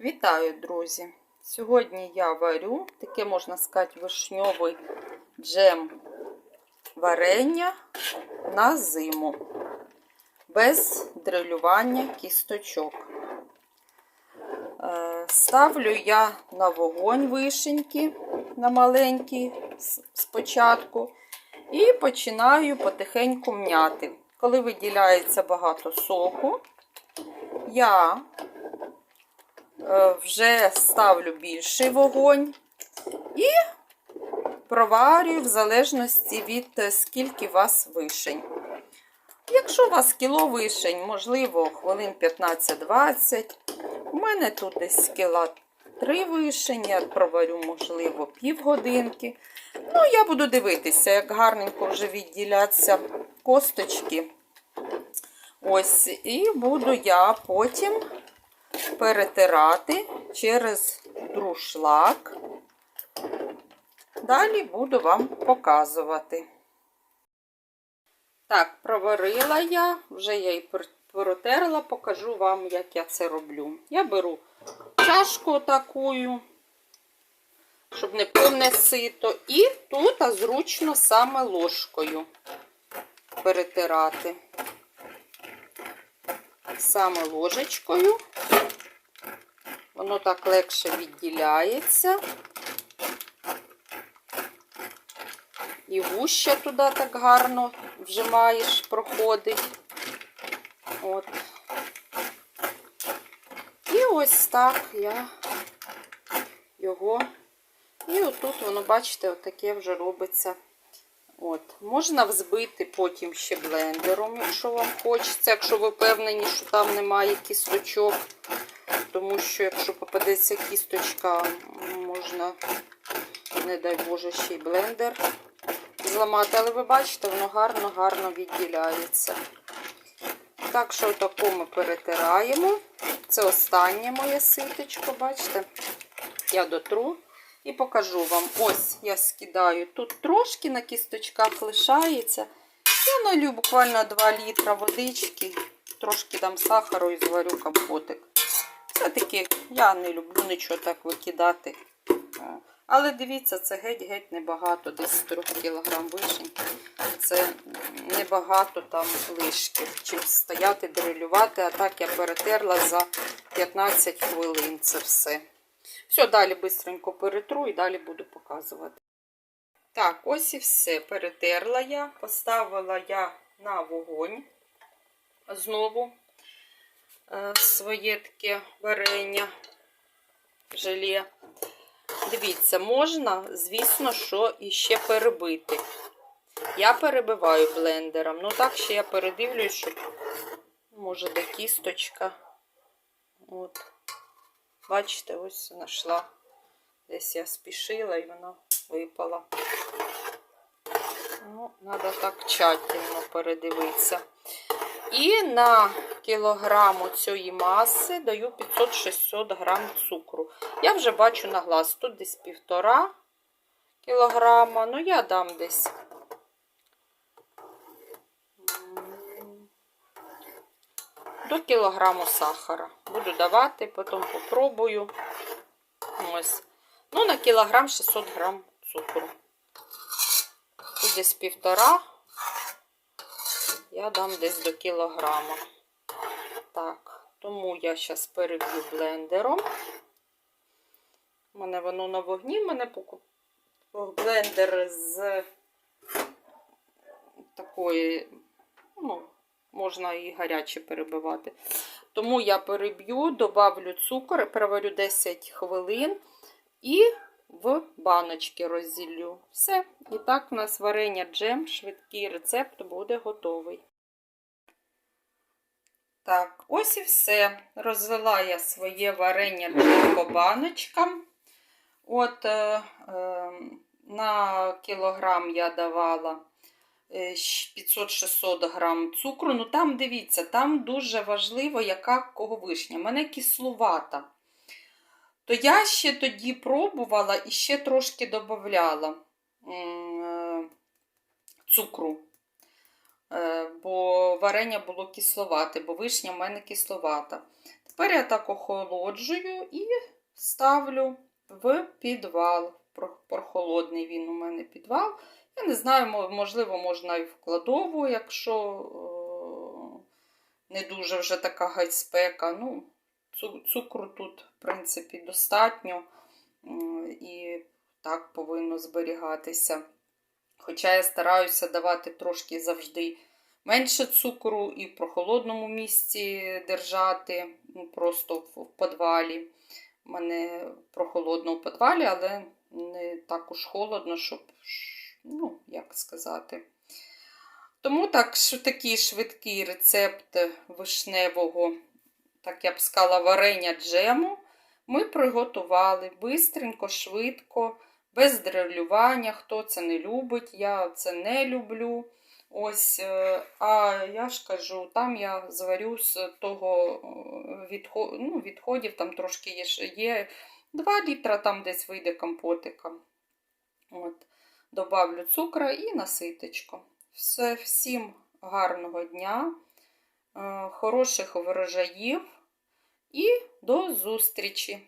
Вітаю, друзі! Сьогодні я варю таке, можна сказати, вишньовий джем варення на зиму, без дрилювання кісточок. Е, Ставлю я на вогонь вишеньки на маленький спочатку і починаю потихеньку м'яти. Коли виділяється багато соку, я вже ставлю більший вогонь і проварюю в залежності від е, скільки у вас вишень. Якщо у вас кіло вишень, можливо, хвилин 15-20. У мене тут десь кіла 3 вишень, я проварю, можливо, півгодинки. Ну, я буду дивитися, як гарненько вже відділяться косточки. Ось, і буду я потім перетирати через друшлак. Далі буду вам показувати. Так, проварила я, вже я і протерла, покажу вам, як я це роблю. Я беру чашку таку, щоб не повне сито, і тут зручно саме ложкою перетирати. Саме ложечкою. Воно так легше відділяється. І вуща туди так гарно вжимаєш, проходить. От. І ось так я його. І отут воно, бачите, отаке вже робиться. От. Можна взбити потім ще блендером, якщо вам хочеться, якщо ви впевнені, що там немає кісточок. Тому що, якщо попадеться кісточка, можна, не дай Боже, ще й блендер зламати. Але ви бачите, воно гарно-гарно відділяється. Так що отаку ми перетираємо. Це останнє моє ситечко, бачите? Я дотру і покажу вам. Ось я скидаю. Тут трошки на кісточках лишається. Я налю буквально 2 літра водички, трошки дам сахару і зварю компотик. Все-таки я не люблю нічого так викидати. Але дивіться, це геть-геть небагато, десь 3 кг вишень. Це небагато там лишків. Чим стояти, дрилювати, а так я перетерла за 15 хвилин це все. Все, далі швидко перетру і далі буду показувати. Так, ось і все. Перетерла я, поставила я на вогонь знову е, своє таке варення, желе. Дивіться, можна, звісно, що іще перебити. Я перебиваю блендером. Ну так ще я передивлюсь, щоб, може, де кісточка. От. Бачите, ось знайшла. Десь я спішила і вона випала. Ну, треба так тщательно передивитися. І на кілограму цієї маси даю 500-600 грам цукру. Я вже бачу на глаз, тут десь півтора кілограма, ну я дам десь. До кілограму сахара. Буду давати, потім попробую. Ось. Ну, на кілограм 600 грам цукру. Тут десь півтора. Я дам десь до кілограма. Так, тому я зараз переб'ю блендером. У мене воно на вогні, У мене покуп... блендер з такої, ну, можна і гаряче перебивати. Тому я переб'ю, добавлю цукор, переварю 10 хвилин і в баночки розділю. Все. І так у нас варення джем, швидкий рецепт буде готовий. Так, ось і все. Розлила я своє варення джем по баночкам. От е, е, на кілограм я давала 500-600 грам цукру. Ну там дивіться, там дуже важливо, яка кого вишня. У мене кислувата. То я ще тоді пробувала і ще трошки додавала цукру. Е, Бо варення було кисловате, бо вишня в мене кисловата. Тепер я так охолоджую і ставлю в підвал. Прохолодний він у мене підвал. Я не знаю, можливо, можна і в кладову, якщо е, не дуже вже така геть спека. Ну, цукру тут, в принципі, достатньо. М, І так повинно зберігатися. Хоча я стараюся давати трошки завжди менше цукру і в прохолодному місці держати, ну, просто в підвалі. У мене прохолодно в підвалі, але не так уж холодно, щоб, ну, як сказати. Тому так, що такий швидкий рецепт вишневого, так я б сказала, варення джему ми приготували бистренько, швидко, без дрелювання. Хто це не любить, я це не люблю. Ось, е, а я ж кажу, там я зварю з того відход, ну, відходів, там трошки є, є 2 літра, там десь вийде компотика. От, добавлю цукру і наситочку. Все, всім гарного дня, е, хороших врожаїв і до зустрічі!